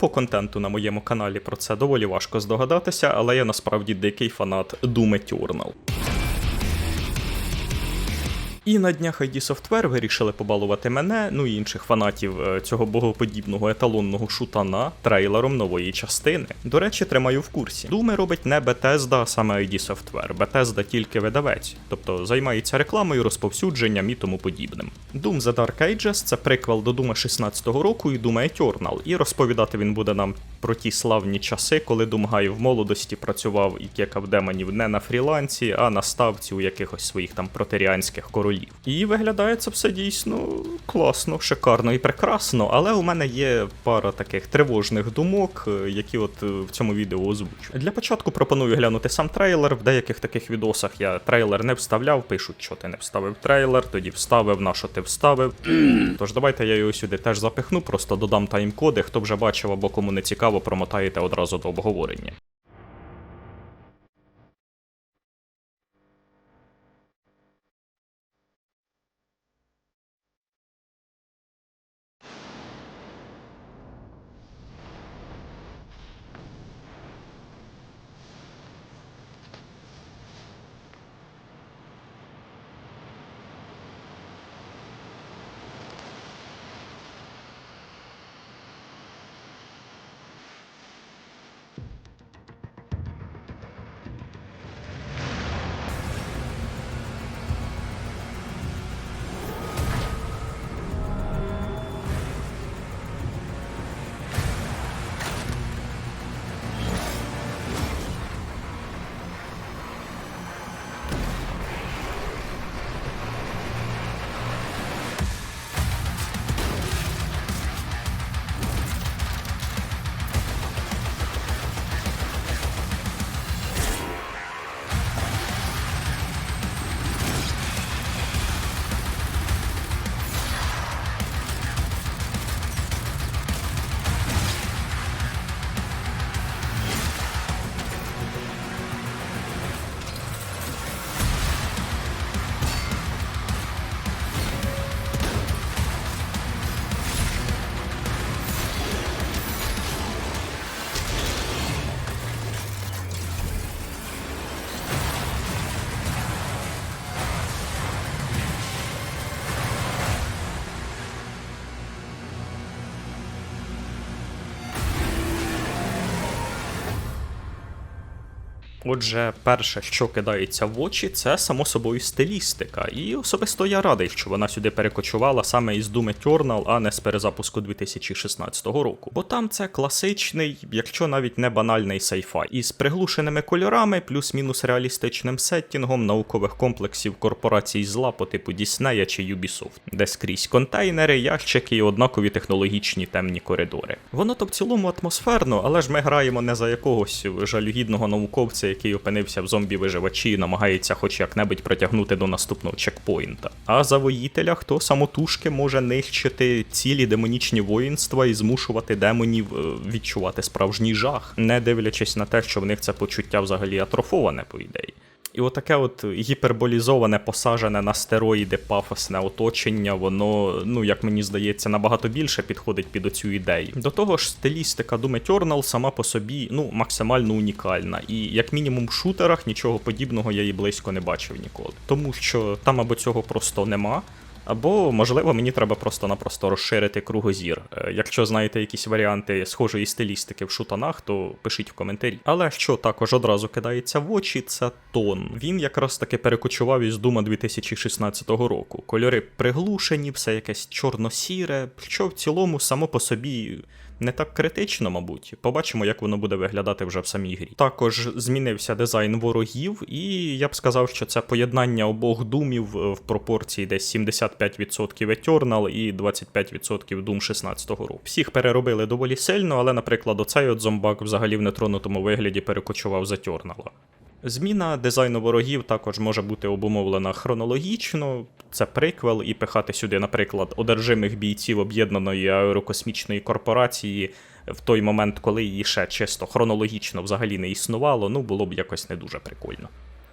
По контенту на моєму каналі про це доволі важко здогадатися, але я насправді дикий фанат Doom Eternal. І на днях ID Software вирішили побалувати мене, ну і інших фанатів е, цього богоподібного еталонного шутана трейлером нової частини. До речі, тримаю в курсі. Думи робить не Bethesda, а саме ID Software. Bethesda тільки видавець, тобто займається рекламою, розповсюдженням і тому подібним. Doom The Dark Ages це приквел до Дума 16-го року і Дума Eternal, і розповідати він буде нам про ті славні часи, коли Думгай в молодості працював і кекав демонів не на фрілансі, а на ставці у якихось своїх там протеріанських королів. І виглядає це все дійсно класно, шикарно і прекрасно. Але у мене є пара таких тривожних думок, е, які от е, в цьому відео озвучу. Для початку пропоную глянути сам трейлер. В деяких таких відосах я трейлер не вставляв, пишуть, що ти не вставив трейлер, тоді вставив, на що ти вставив. Тож давайте я його сюди теж запихну, просто додам тайм-коди. Хто вже бачив або кому не цікаво, промотаєте одразу до обговорення. Отже, перше, що кидається в очі, це само собою стилістика. І особисто я радий, що вона сюди перекочувала саме із Doom Eternal, а не з перезапуску 2016 року. Бо там це класичний, якщо навіть не банальний сайфай, із приглушеними кольорами, плюс-мінус реалістичним сеттінгом наукових комплексів корпорацій зла по типу Disney чи Ubisoft, де скрізь контейнери, ящики і однакові технологічні темні коридори. Воно то в цілому атмосферно, але ж ми граємо не за якогось жалюгідного науковця який опинився в зомбі-виживачі і намагається хоч як-небудь протягнути до наступного чекпоінта. А завоїтеля, хто самотужки може нищити цілі демонічні воїнства і змушувати демонів е, відчувати справжній жах, не дивлячись на те, що в них це почуття взагалі атрофоване, по ідеї. І отаке от гіперболізоване, посажене на стероїди пафосне оточення, воно, ну як мені здається, набагато більше підходить під оцю ідею. До того ж, стилістика Doom Eternal сама по собі ну, максимально унікальна. І як мінімум в шутерах нічого подібного я її близько не бачив ніколи. Тому що там або цього просто нема. Або, можливо, мені треба просто-напросто розширити кругозір. Е, Якщо знаєте якісь варіанти схожої стилістики в шутанах, то пишіть в коментарі. Але що також одразу кидається в очі, це тон. Він якраз таки перекочував із Дума 2016 року. Кольори приглушені, все якесь чорно-сіре, що в цілому само по собі. Не так критично, мабуть. Побачимо, як воно буде виглядати вже в самій грі. Також змінився дизайн ворогів, і я б сказав, що це поєднання обох думів е, в пропорції десь 75% Eternal і 25% Doom 16 року. Всіх переробили доволі сильно, але, наприклад, оцей от зомбак взагалі в нетронутому вигляді перекочував з Eternal. Зміна дизайну ворогів також може бути обумовлена хронологічно. Це приквел, і пихати сюди, наприклад, одержимих бійців об'єднаної аерокосмічної корпорації в той момент, коли її ще чисто хронологічно взагалі не існувало, ну було б якось не дуже прикольно.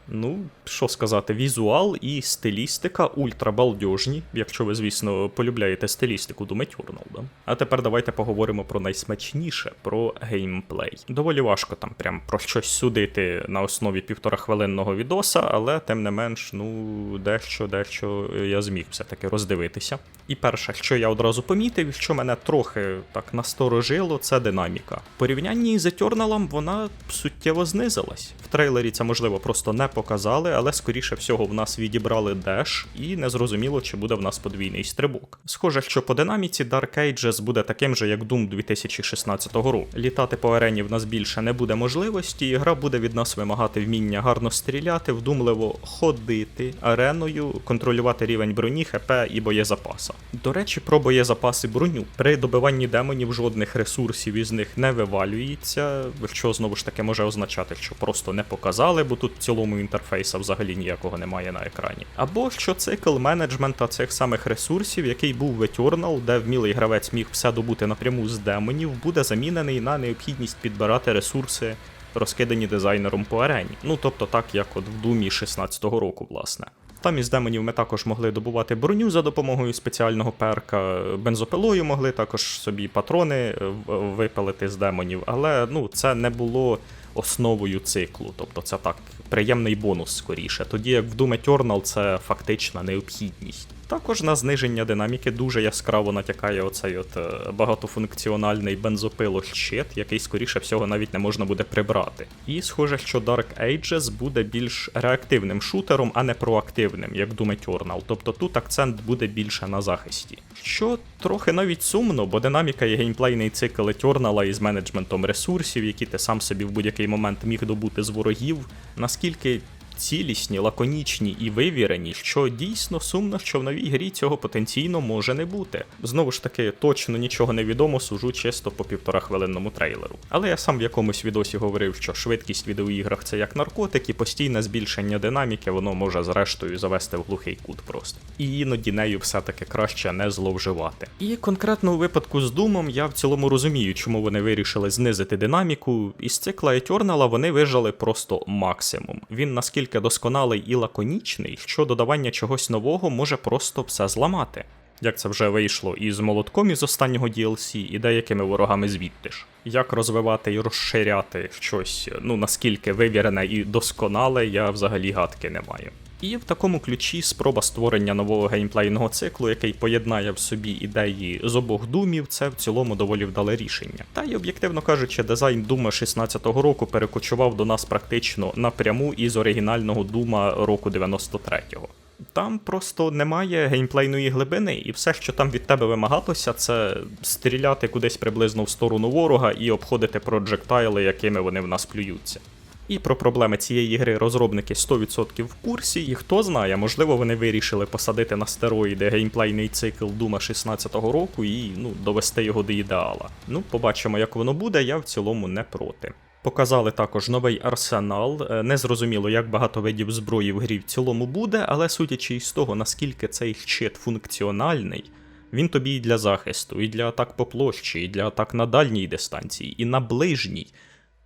Ну, що сказати, візуал і стилістика ультрабалдежні, якщо ви, звісно, полюбляєте стилістику Eternal, да? А тепер давайте поговоримо про найсмачніше, про геймплей. Доволі важко там прям про щось судити на основі півтора хвилинного відоса, але тим не менш, ну, дещо, дещо я зміг все-таки роздивитися. І перше, що я одразу помітив, що мене трохи так насторожило, це динаміка. В порівнянні з Eternal вона суттєво знизилась. В трейлері це можливо просто не показали, але скоріше всього в нас відібрали деш, і не зрозуміло, чи буде в нас подвійний стрибок. Схоже, що по динаміці Dark Ages буде таким же, як Doom 2016 року. Літати по арені в нас більше не буде можливості, і гра буде від нас вимагати вміння гарно стріляти, вдумливо ходити ареною, контролювати рівень броні, ХП і боєзапаса. До речі, про боєзапас і броню. При добиванні демонів жодних ресурсів із них не вивалюється, що знову ж таки може означати, що просто не показали, бо тут в цілому інтерфейса взагалі ніякого немає на екрані. Або що цикл менеджмента цих самих ресурсів, який був в Eternal, де вмілий гравець міг все добути напряму з демонів, буде замінений на необхідність підбирати ресурси. Розкидані дизайнером по арені. Ну тобто так, як от в Думі 16-го року, власне. Там із демонів ми також могли добувати броню за допомогою спеціального перка, бензопилою могли також собі патрони е, випалити з демонів, але ну, це не було основою циклу, тобто це так, приємний бонус скоріше. Тоді як в Doom Eternal це фактична необхідність. Також на зниження динаміки дуже яскраво натякає оцей от е, багатофункціональний бензопилощит, який скоріше всього навіть не можна буде прибрати. І схоже, що Dark Ages буде більш реактивним шутером, а не проактивним, як Doom Eternal. Тобто тут акцент буде більше на захисті. Що трохи навіть сумно, бо динаміка і геймплейний цикл Eternal із менеджментом ресурсів, які ти сам собі в будь-який момент міг добути з ворогів, наскільки цілісні, лаконічні і вивірені, що дійсно сумно, що в новій грі цього потенційно може не бути. Знову ж таки, точно нічого не відомо, сужу чисто по півтора хвилинному трейлеру. Але я сам в якомусь відосі говорив, що швидкість в відеоіграх це як наркотик, і постійне збільшення динаміки воно може зрештою завести в глухий кут просто. І іноді нею все-таки краще не зловживати. І конкретно у випадку з Думом я в цілому розумію, чому вони вирішили знизити динаміку. Із цикла Eternal вони вижали просто максимум. Він наскільки досконалий і лаконічний, що додавання чогось нового може просто все зламати. Як це вже вийшло і з молотком із останнього DLC, і деякими ворогами звідти ж. Як розвивати і розширяти щось, ну наскільки вивірене і досконале, я взагалі гадки не маю. І в такому ключі спроба створення нового геймплейного циклу, який поєднає в собі ідеї з обох думів, це в цілому доволі вдале рішення. Та й об'єктивно кажучи, дизайн Дума 16-го року перекочував до нас практично напряму із оригінального Дума року 93-го. Там просто немає геймплейної глибини, і все, що там від тебе вимагалося, це стріляти кудись приблизно в сторону ворога і обходити проджектайли, якими вони в нас плюються. І про проблеми цієї гри розробники 100% в курсі, і хто знає, можливо, вони вирішили посадити на стероїди геймплейний цикл Дума 16-го року і ну, довести його до ідеала. Ну, побачимо, як воно буде, я в цілому не проти. Показали також новий арсенал. Е, Не зрозуміло, як багато видів зброї в грі в цілому буде, але судячи із того, наскільки цей щит функціональний, він тобі і для захисту, і для атак по площі, і для атак на дальній дистанції, і на ближній,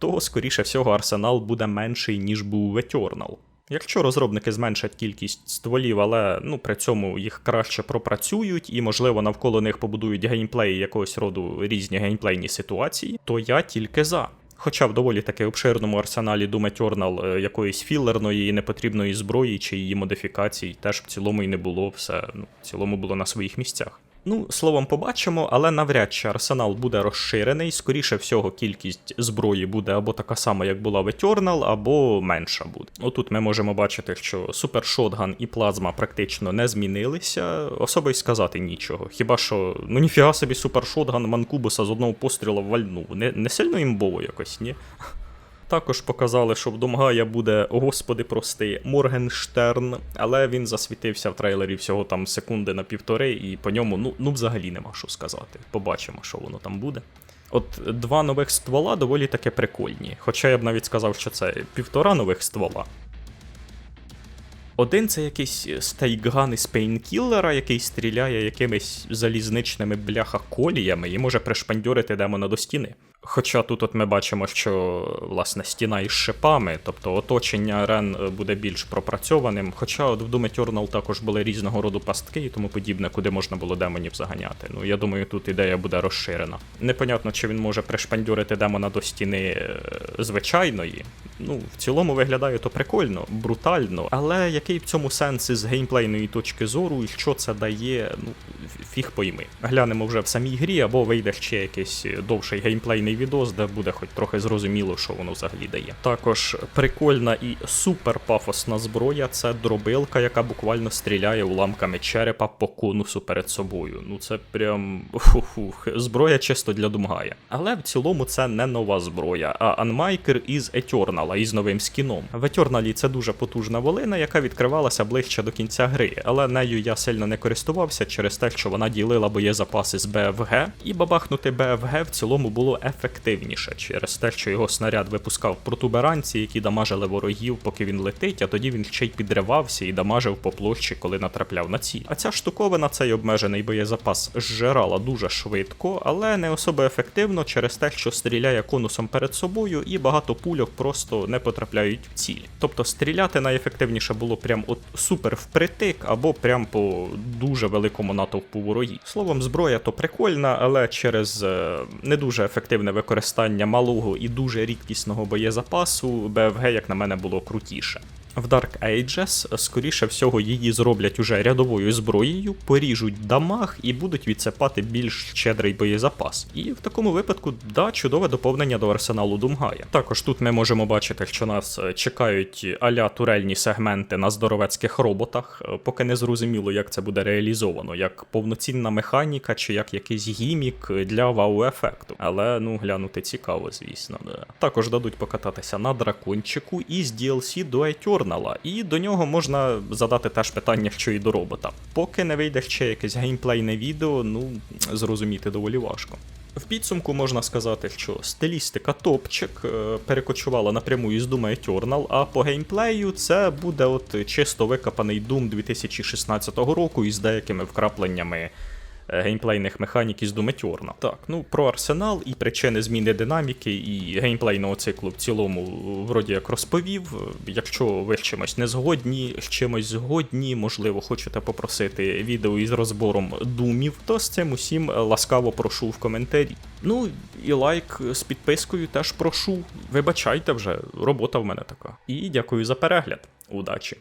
то, скоріше всього, арсенал буде менший, ніж був Eternal. Якщо розробники зменшать кількість стволів, але ну при цьому їх краще пропрацюють і, можливо, навколо них побудують геймплей якогось роду різні геймплейні ситуації, то я тільки за. Хоча в доволі таки обширному арсеналі Doom Eternal е, якоїсь філерної і непотрібної зброї чи її модифікацій теж в цілому і не було, все ну, в цілому було на своїх місцях. Ну, словом, побачимо, але навряд чи арсенал буде розширений. Скоріше всього, кількість зброї буде або така сама, як була в Eternal, або менша буде. Отут ми можемо бачити, що Супер Шотган і плазма практично не змінилися, особо й сказати нічого. Хіба що, ну ніфіга собі Супер Шотган Манкубуса з одного постріла вальнув. Не, не сильно імбово якось, ні? Також показали, що в Домгая буде, о господи, прости, Моргенштерн, але він засвітився в трейлері всього там секунди на півтори, і по ньому ну, ну взагалі нема що сказати. Побачимо, що воно там буде. От два нових ствола доволі таки прикольні. Хоча я б навіть сказав, що це півтора нових ствола. Один це якийсь стейкган із пейнкіллера, який стріляє якимись залізничними бляха коліями і може пришпандьорити демона до стіни. Хоча тут от ми бачимо, що власне стіна із шипами, тобто оточення арен е, буде більш пропрацьованим. Хоча от в Doom Eternal також були різного роду пастки і тому подібне, куди можна було демонів заганяти. Ну я думаю, тут ідея буде розширена. Непонятно, чи він може пришпандюрити демона до стіни е, звичайної. Ну, в цілому виглядає то прикольно, брутально, але який в цьому сенс із геймплейної точки зору і що це дає, ну фіг пойми. Глянемо вже в самій грі, або вийде ще якийсь довший геймплейний відос, де буде хоч трохи зрозуміло, що воно взагалі дає. Також прикольна і супер пафосна зброя це дробилка, яка буквально стріляє уламками черепа по конусу перед собою. Ну це прям фух, зброя чисто для Думгая. Але в цілому це не нова зброя, а анмайкер із Eternal, із новим скіном. В Eternal це дуже потужна волина, яка відкривалася ближче до кінця гри, але нею я сильно не користувався через те, що вона ділила боєзапаси з БФГ, і бабахнути БФГ в цілому було ефективніше через те, що його снаряд випускав протуберанці, які дамажили ворогів, поки він летить, а тоді він ще й підривався і дамажив по площі, коли натрапляв на ціль. А ця штуковина, цей обмежений боєзапас, зжирала дуже швидко, але не особо ефективно через те, що стріляє конусом перед собою, і багато пульок просто не потрапляють в ціль. Тобто стріляти найефективніше було прям от супер впритик, або прям по дуже великому натовпу ворогів. Словом, зброя то прикольна, але через е, не дуже ефективне використання малого і дуже рідкісного боєзапасу, БФГ, як на мене, було крутіше. В Dark Ages, скоріше всього, її зроблять уже рядовою зброєю, поріжуть дамаг і будуть відсипати більш щедрий боєзапас. І в такому випадку, да, чудове доповнення до арсеналу Думгая. Також тут ми можемо бачити, що нас е, чекають аля турельні сегменти на здоровецьких роботах, е, поки не зрозуміло, як це буде реалізовано, як повноцінна механіка чи як якийсь гімік для вау-ефекту. Але ну глянути цікаво, звісно. Да. Також дадуть покататися на дракончику із DLC до Eternal, і до нього можна задати теж питання, що і до робота. Поки не вийде ще якесь геймплейне відео, ну зрозуміти доволі важко. В підсумку можна сказати, що стилістика топчик е, перекочувала напряму із Doom Eternal, а по геймплею це буде от чисто викопаний Doom 2016 року із деякими вкрапленнями геймплейних механік із Eternal. Так, ну про арсенал і причини зміни динаміки і геймплейного циклу в цілому е, вроді як розповів. Якщо ви з чимось не згодні, з чимось згодні, можливо, хочете попросити відео із розбором думів, то з цим усім ласкаво прошу в коментарі. Ну і лайк з підпискою теж прошу. Вибачайте вже, робота в мене така. І дякую за перегляд. Удачі!